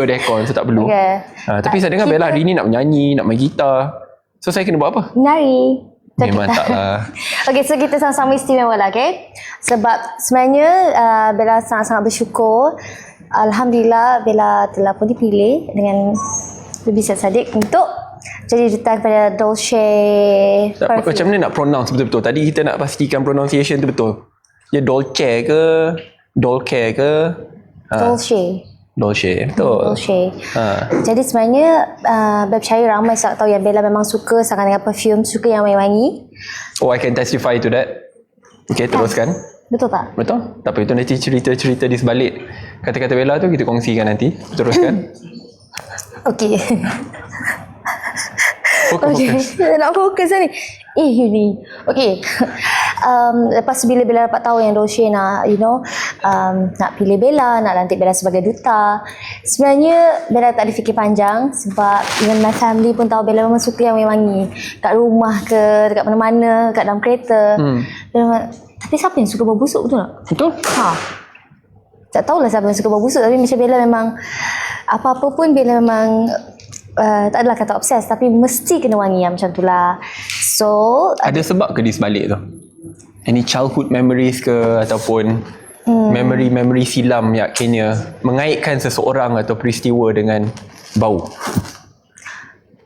aircon so tak perlu. Okay. Ha, tapi saya dengar Bella hari ni nak menyanyi, nak main gitar. So saya kena buat apa? Menari. So, Memang kita- tak lah. Okay, so kita sama-sama istimewa lah, okay? Sebab sebenarnya uh, Bella sangat-sangat bersyukur. Alhamdulillah, Bella telah pun dipilih dengan lebih sadik untuk jadi duta kepada Dolce Tak, macam mana nak pronounce betul-betul? Tadi kita nak pastikan pronunciation tu betul. Dia Dolce ke? Dolce ke? Ha, Dolce. Dolce. Betul. Dolce. Ha. Jadi sebenarnya uh, Bella percaya ramai sangat tahu yang Bella memang suka sangat dengan perfume, suka yang wangi-wangi. Oh, I can testify to that. Okay, teruskan. Betul tak? Betul? Tak apa, itu nanti cerita-cerita di sebalik kata-kata Bella tu kita kongsikan nanti. Teruskan. Okey. Fokus, Okey, fokus. nak fokus ni. Eh, you ni. Okey. Um, lepas bila Bella dapat tahu yang Dolce nak, you know, um, nak pilih Bella, nak lantik Bella sebagai duta. Sebenarnya Bella tak ada fikir panjang sebab even my family pun tahu Bella memang suka yang wangi. Kat rumah ke, dekat mana-mana, kat dalam kereta. Hmm. Bella tapi siapa yang suka bau busuk betul tak? Betul? Ha. Tak tahulah siapa yang suka bau busuk tapi macam Bella memang apa-apa pun Bella memang uh, tak adalah kata obses tapi mesti kena wangi yang macam tu lah. So, Ada sebab ke di sebalik tu? Any childhood memories ke ataupun Hmm. memory-memory silam yang akhirnya mengaitkan seseorang atau peristiwa dengan bau?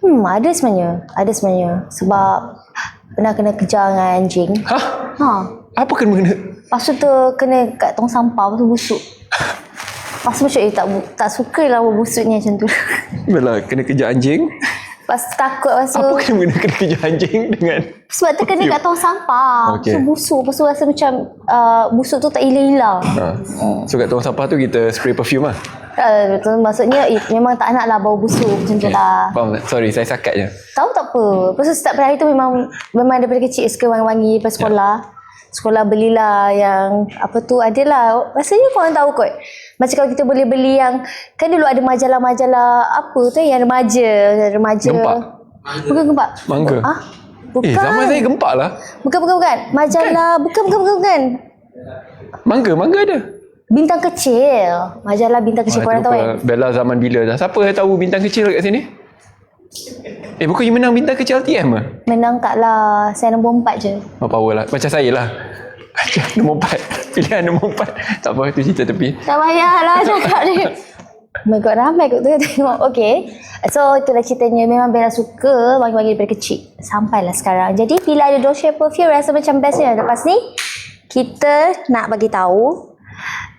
hmm, ada sebenarnya. Ada sebenarnya. Sebab pernah kena kejar dengan anjing. Hah? Ha. Apa kena kena? Lepas tu kena kat tong sampah, lepas tu busuk. Lepas tu macam eh tak, tak suka lah bau busuk ni macam tu. Bella kena kejar anjing. Lepas tu takut lepas tu. Apa kena kena kejar anjing dengan Sebab tu kena kat tong sampah. Okey. So busuk. Lepas tu rasa macam uh, busuk tu tak hilang-hilang. ha. So kat tong sampah tu kita spray perfume lah. Uh, tu maksudnya eh, memang tak nak lah bau busuk macam tu lah. Faham tak? Sorry, saya sakat je. Tahu tak apa. Lepas tu pada hari tu memang memang daripada kecil suka wangi-wangi lepas sekolah. Sekolah belilah yang apa tu adalah rasanya korang tahu kot. Macam kalau kita boleh beli yang kan dulu ada majalah-majalah apa tu yang remaja, remaja. Gempak? Bukan gempak. Mangga? Ah? Bukan. Eh, zaman saya gempak lah. Bukan bukan bukan. Majalah bukan bukan bukan bukan. Mangga, mangga ada. Bintang kecil. Majalah bintang kecil korang tahu kan? Bella zaman bila dah? Siapa yang tahu bintang kecil kat sini? Eh, bukan you menang bintang kecil LTM ke? Menang tak lah. Saya nombor empat je. Oh, power lah. Macam saya lah. Nombor empat. Pilihan nombor empat. Tak apa, itu cerita tepi. Tak payahlah cakap ni. Oh my god, ramai kot tu tengok. Okay. So, itulah ceritanya. Memang Bella suka wangi-wangi daripada kecil. Sampailah sekarang. Jadi, bila ada Dolce perfume, rasa macam bestnya. Lepas ni, kita nak bagi tahu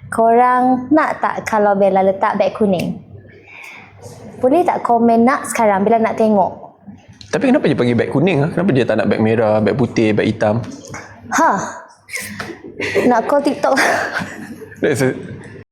korang nak tak kalau Bella letak beg kuning? Boleh tak komen nak sekarang bila nak tengok? Tapi kenapa dia panggil beg kuning? ah? Kenapa dia tak nak beg merah, beg putih, beg hitam? Ha? Naco TikTok.